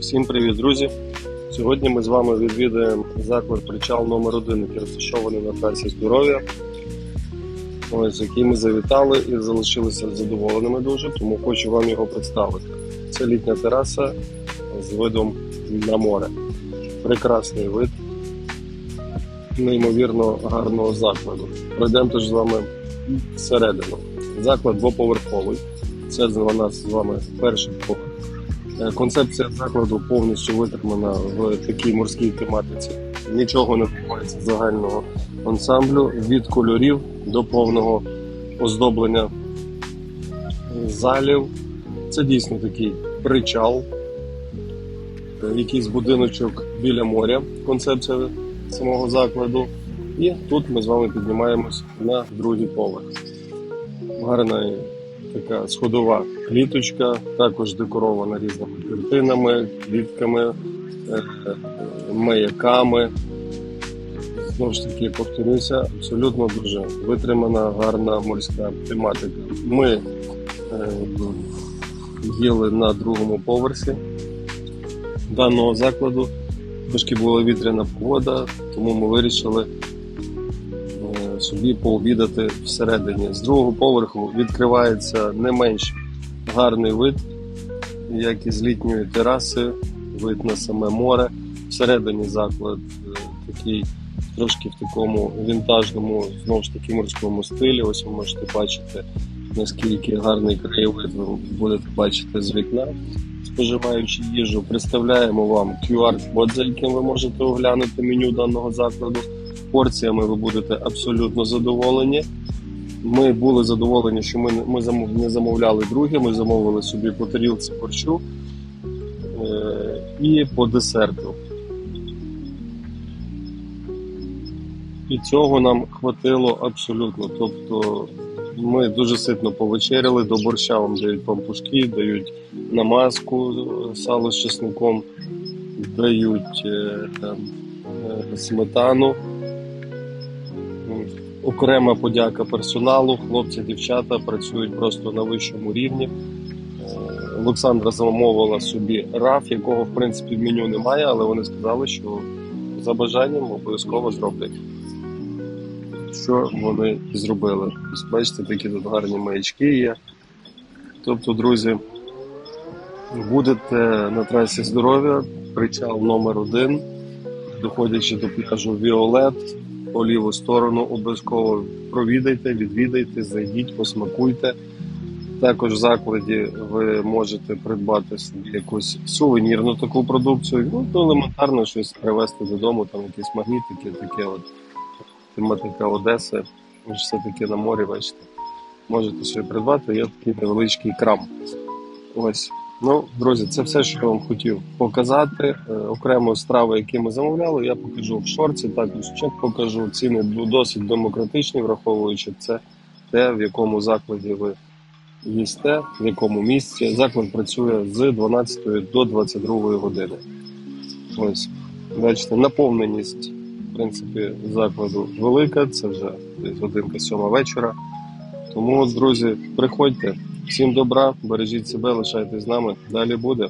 Всім привіт, друзі! Сьогодні ми з вами відвідаємо заклад причал номер 1 який розташований на трасі здоров'я. Ось який ми завітали і залишилися задоволеними дуже, тому хочу вам його представити. Це літня тераса з видом на море. Прекрасний вид, неймовірно гарного закладу. Пройдемо тож з вами всередину. Заклад двоповерховий. Це у нас з вами перший поверх. Е, Концепція закладу повністю витримана в такій морській тематиці. Нічого не відбувається загального ансамблю від кольорів до повного оздоблення залів. Це дійсно такий причал, е, якийсь будиночок біля моря. Концепція самого закладу. І тут ми з вами піднімаємось на другий поверх. Гарна така сходова кліточка, також декорована різними картинами, квітками, е, маяками. Знову ж таки, повторюся, абсолютно дуже витримана, гарна морська тематика. Ми е, їли на другому поверсі даного закладу. Трошки була вітряна погода, тому ми вирішили собі пообідати всередині. З другого поверху відкривається не менш гарний вид, як і з літньої тераси, вид на саме море. Всередині заклад е, такий трошки в такому вінтажному, знову ж таки морському стилі. Ось ви можете бачити, наскільки гарний краєвид ви будете бачити з вікна. Споживаючи їжу, представляємо вам QR-код, за яким ви можете оглянути меню даного закладу. Порціями ви будете абсолютно задоволені. Ми були задоволені, що ми, ми не замовляли друге, ми замовили собі по тарілці борщу е, і по десерту. І цього нам хватило абсолютно. Тобто ми дуже ситно повечеряли, до борща вам дають пампушки, дають намазку, е, сало з чесником, дають е, е, сметану. Окрема подяка персоналу, хлопці, дівчата працюють просто на вищому рівні. Е, Олександра замовила собі раф, якого в принципі в меню немає, але вони сказали, що за бажанням обов'язково зроблять. Що вони зробили. Бачите, такі тут гарні маячки є. Тобто, друзі, будете на трасі здоров'я, причал номер один, доходячи до пляжу Віолет, по ліву сторону обов'язково провідайте, відвідайте, зайдіть, посмакуйте. Також в закладі ви можете придбати собі якусь сувенірну таку продукцію, ну то елементарно щось привезти додому, там якісь магнітики, таке от тематика Одеси. Ви ж все-таки на морі, бачите. Можете собі придбати, є такий невеличкий крам. Ось. Ну, друзі, це все, що я вам хотів показати. Е, Окремо страви, які ми замовляли, я покажу в шорці, також чек покажу. Ціни досить демократичні, враховуючи це те, в якому закладі ви їсте, в якому місці. Заклад працює з 12 до 22 години. Ось, бачите, наповненість, в принципі, закладу велика, це вже десь годинка сьома вечора. Тому, друзі, приходьте. Всім добра, бережіть себе, лишайтесь з нами. Далі буде.